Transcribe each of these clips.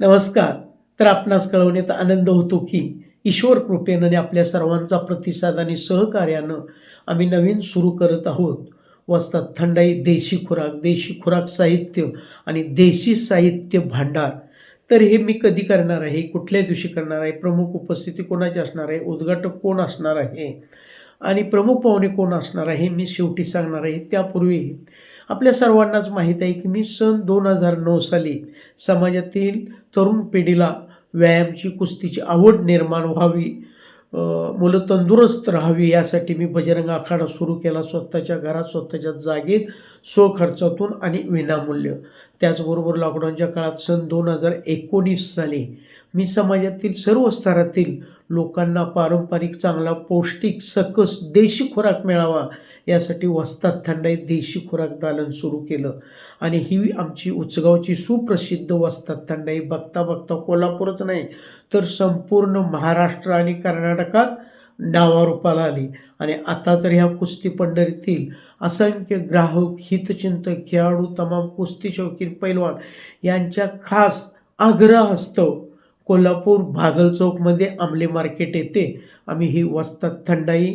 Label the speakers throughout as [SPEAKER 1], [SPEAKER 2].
[SPEAKER 1] नमस्कार. तर आपणास कळवण्यात आनंद होतो की ईश्वर कृपेनं आणि आपल्या सर्वांचा प्रतिसाद आणि सहकार्यानं आम्ही नवीन सुरू करत आहोत. वस्तात थंडाई देशी खुराक देशी खुराक साहित्य आणि देशी साहित्य भांडार. तर हे मी कधी करणार आहे? कुठल्या दिवशी करणार आहे? प्रमुख उपस्थिती कोणाची असणार आहे? उद्घाटक कोण असणार आहे? आणि प्रमुख पाहुणे कोण असणार आहे? मी शेवटी सांगणार आहे. त्यापूर्वी आपल्या सर्वांनाच माहीत आहे की मी सन दोन हजार नऊ साली समाजातील तरुण पिढीला व्यायामची कुस्तीची आवड निर्माण व्हावी मुलं तंदुरुस्त राहावी यासाठी मी बजरंग आखाडा सुरू केला स्वतःच्या घरात स्वतःच्या जागेत स्वखर्चातून आणि विनामूल्य. त्याचबरोबर लॉकडाऊनच्या काळात सन दोन हजार एकोणीस साली मी समाजातील सर्व स्तरातील लोकांना पारंपरिक चांगला पौष्टिक सकस देशी खुराक मिळावा यासाठी वस्तात थंडाई देशी खुराक दालन सुरू केलं. आणि ही आमची उचगावची सुप्रसिद्ध वस्तात थंडाई बघता बघता कोल्हापूरच नाही तर संपूर्ण महाराष्ट्र आणि कर्नाटकात नावारूपाला आली. आणि आता तर ह्या कुस्ती पंढरीतील असंख्य ग्राहक हितचिंतक खेळाडू तमाम कुस्ती शौकीन पैलवान यांच्या खास आग्रहास्तव कोल्हापूर भागल चौकमध्ये आमले मार्केट येथे आम्ही ही वस्तात थंडाई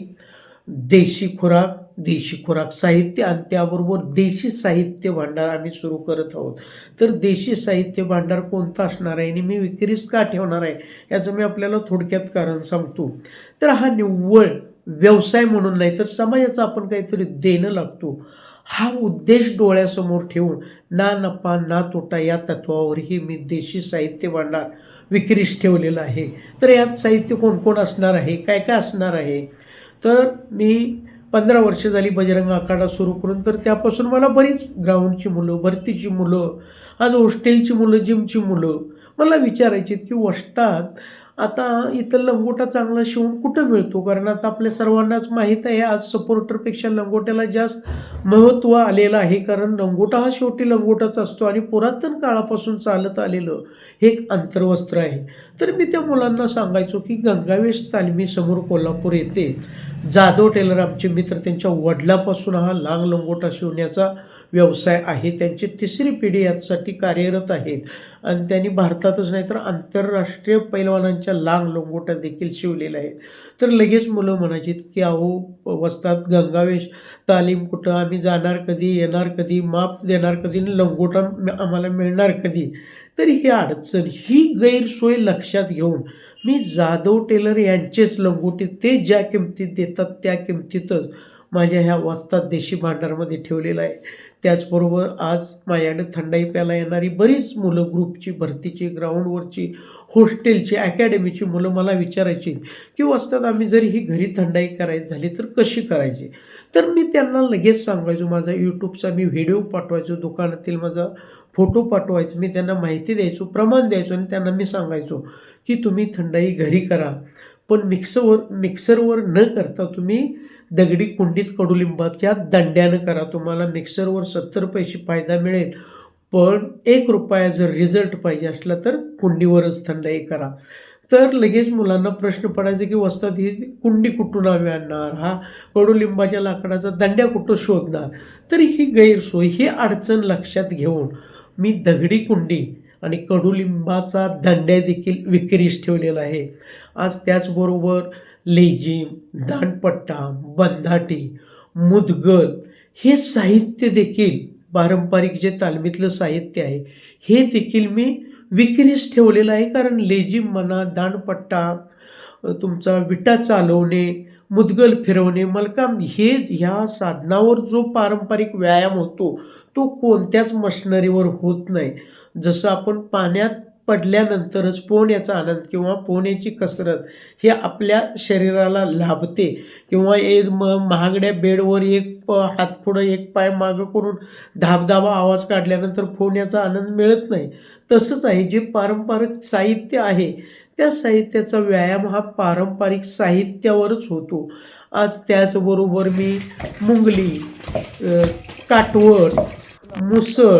[SPEAKER 1] देशी खुराक देशी खुराक साहित्य आणि त्याबरोबर देशी साहित्य भांडार आम्ही सुरू करत आहोत. तर देशी साहित्य भांडार कोणता असणार आहे? आणि मी विक्रीस का ठेवणार आहे? याचं मी आपल्याला थोडक्यात कारण सांगतो. तर हा निव्वळ व्यवसाय म्हणून नाही तर समाजाचं आपण काहीतरी देणं लागतो. हा उद्देश डोळ्यासमोर ठेवून ना नफा ना तोटा या तत्वावरही मी देशी साहित्य भांडार विक्रीस ठेवलेलं आहे. तर यात साहित्य कोण कोण असणार आहे? काय काय असणार आहे? तर मी पंधरा वर्ष झाली बजरंग आखाडा सुरू करून तर त्यापासून मला बरीच ग्राउंडची मुलं भरतीची मुलं आज हॉस्टेलची मुलं जिमची मुलं मला विचारायची की वस्तात आता इथं लंगोटा चांगला शिवून कुठं मिळतो? कारण आता आपल्या सर्वांनाच माहीत आहे आज सपोर्टरपेक्षा लंगोट्याला जास्त महत्त्व आलेलं आहे. कारण लंगोटा हा शेवटी लंगोटाच असतो आणि पुरातन काळापासून चालत आलेलं हे एक अंतर्वस्त्र आहे. तर मी त्या मुलांना सांगायचो की गंगावेश तालमी समोर कोल्हापूर येते. जाधव टेलर आमचे मित्र त्यांच्या वडिलापासून हा लांग लंगोटा शिवण्याचा व्यवसाय आहे त्यांची तिसरी पिढी यासाठी कार्यरत आहेत. आणि त्यांनी भारतातच नाही तर आंतरराष्ट्रीय पैलवानांच्या लांग लंगोट्या देखील शिवलेल्या आहेत. तर लगेच मुलं म्हणायची की अहो वस्तात गंगावेश तालीम कुठं? आम्ही जाणार कधी? येणार कधी? माप देणार कधी? आणि लंगोटा आम्हाला मिळणार कधी? तर ही अडचण ही गैरसोय लक्षात घेऊन मी जाधव टेलर यांचेच लंगोटी ते ज्या किमतीत देतात त्या किमतीतच माझ्या ह्या वस्तात देशी भांडारमध्ये ठेवलेलं आहे. त्याचबरोबर आज माझ्याकडे थंडाई प्यायला येणारी बरीच मुलं ग्रुपची भरतीची ग्राउंडवरची हॉस्टेलची अकॅडमीची मुलं मला विचारायची की वाचतात आम्ही जरी ही घरी थंडाई करायची झाली तर कशी करायची? तर मी त्यांना लगेच सांगायचो माझा यूट्यूबचा मी व्हिडिओ पाठवायचो दुकानातील माझा फोटो पाठवायचो मी त्यांना माहिती द्यायचो प्रमाण द्यायचो आणि त्यांना मी सांगायचो की तुम्ही थंडाई घरी करा. पण मिक्सरवर मिक्सरवर न करता तुम्ही दगडी कुंडीत कडुलिंबाच्या दंड्यानं करा. तुम्हाला मिक्सरवर सत्तर पैसे फायदा मिळेल. पण एक रुपया जर रिझल्ट पाहिजे असला तर कुंडीवरच थंडाई करा. तर लगेच मुलांना प्रश्न पडायचे की वस्तात ही कुंडी कुठून आम्ही आणणार? हा कडुलिंबाच्या लाकडाचा दंड्या कुठं शोधणार? तर ही गैरसोय ही अडचण लक्षात घेऊन मी दगडी कुंडी आणि कडुलिंबाचा दंड्या देखील विक्रीस ठेवलेला आहे. आज त्याचबरोबर लेझिम दांडपट्टा बंधाटी मुदगल हे साहित्य देखील पारंपरिक जे तालमीतलं साहित्य आहे हे देखील मी विक्रीस ठेवलेलं आहे. कारण लेझिम म्हणा दांडपट्टा तुमचा विटा चालवणे मुदगल फिरवणे मलकाम हे ह्या साधनावर जो पारंपरिक व्यायाम होतो तो कोणत्याच मशनरीवर होत नाही. जसं आपण पाण्यात पडल्यानंतरच पोहण्याचा आनंद किंवा पोहण्याची कसरत हे आपल्या शरीराला लाभते. किंवा एक म महागड्या बेडवर एक प हात पुढं एक पाय मागं करून धाबधाबा आवाज काढल्यानंतर पोहण्याचा आनंद मिळत नाही. तसंच आहे जे पारंपरिक साहित्य आहे त्या साहित्याचा व्यायाम हा पारंपरिक साहित्यावरच होतो. आज त्याचबरोबर मी मुंगली काटवण काटवट मुसळ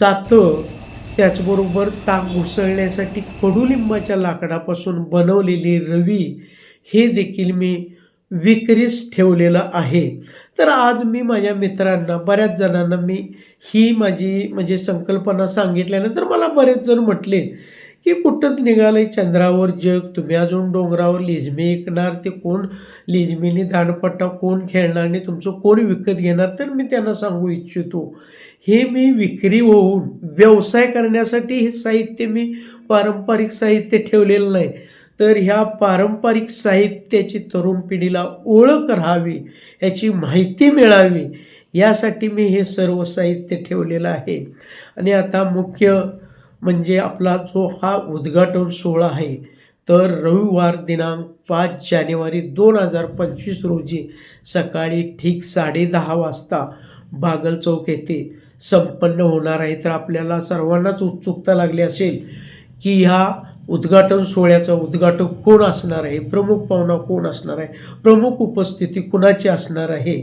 [SPEAKER 1] जातं त्याचबरोबर ताक घुसळण्यासाठी कडुलिंबाच्या लाकडापासून बनवलेली रवी हे देखील मी विक्रीस ठेवलेलं आहे. तर आज मी माझ्या मित्रांना बऱ्याच जणांना मी ही माझी म्हणजे संकल्पना सांगितल्यानंतर मला बरेच जण म्हटले की कुठं निघालंय? चंद्रावर जग तुम्ही अजून डोंगरावर लिजमे ऐकणार ते कोण? लिजमीने दांडपट्टा कोण खेळणार आणि तुमचं कोण विकत घेणार? तर मी त्यांना सांगू इच्छितो. हे मी विक्री होऊन व्यवसाय करण्यासाठी हे साहित्य मी पारंपरिक साहित्य ठेवलेलं नाही. तर ह्या पारंपरिक साहित्याची तरुण पिढीला ओळख राहावी याची माहिती मिळावी यासाठी मी हे सर्व साहित्य ठेवलेलं आहे. आणि आता मुख्य म्हणजे आपला जो हा उद्घाटन सोहळा आहे तर रविवार दिनांक पाच जानेवारी दोन हजार पंचवीस रोजी सकाळी ठीक साडेदहा वाजता बागल चौक येथे संपन्न होणार आहे. तर आपल्याला सर्वांनाच उत्सुकता लागली असेल की ह्या उद्घाटन सोहळ्याचं उद्घाटक कोण असणार आहे? प्रमुख पाहुणा कोण असणार आहे? प्रमुख उपस्थिती कुणाची असणार आहे?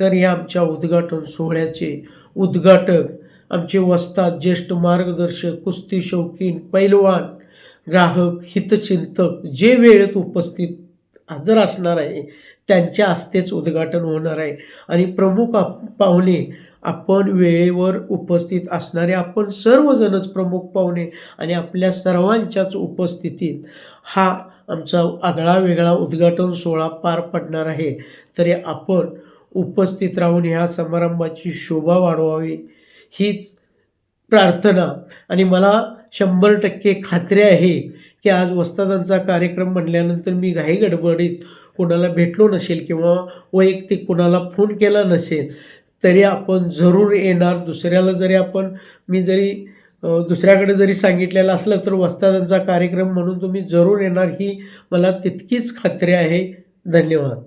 [SPEAKER 1] तर या आमच्या उद्घाटन सोहळ्याचे उद्घाटक आमचे वस्ताद ज्येष्ठ मार्गदर्शक कुस्ती शौकीन पैलवान ग्राहक हितचिंतक जे वेळेत उपस्थित हजर असणार आहे त्यांच्या हस्तेच उद्घाटन होणार आहे. आणि प्रमुख आप- पाहुणे आपण वेळेवर उपस्थित असणारे आपण सर्वजणच प्रमुख पाहुणे आणि आपल्या सर्वांच्याच उपस्थितीत हा आमचा आगळा वेगळा उद्घाटन सोहळा पार पडणार आहे. तरी आपण उपस्थित राहून ह्या समारंभाची शोभा वाढवावी. हीच प्रार्थना. आणि मला शंभर टक्के खात्री आहे की आज वस्तादांचा कार्यक्रम म्हणल्यानंतर मी घाई गडबडीत कोणाला भेटलो नसेल किंवा वैयक्तिक कोणाला फोन केला नसेल तरी आपण जरूर येणार. दुसऱ्याला जरी आपण मी जरी दुसऱ्याकडे जरी सांगितलेलं असलं तर वस्तादांचा कार्यक्रम म्हणून तुम्ही जरूर येणार ही मला तितकीच खात्री आहे. धन्यवाद.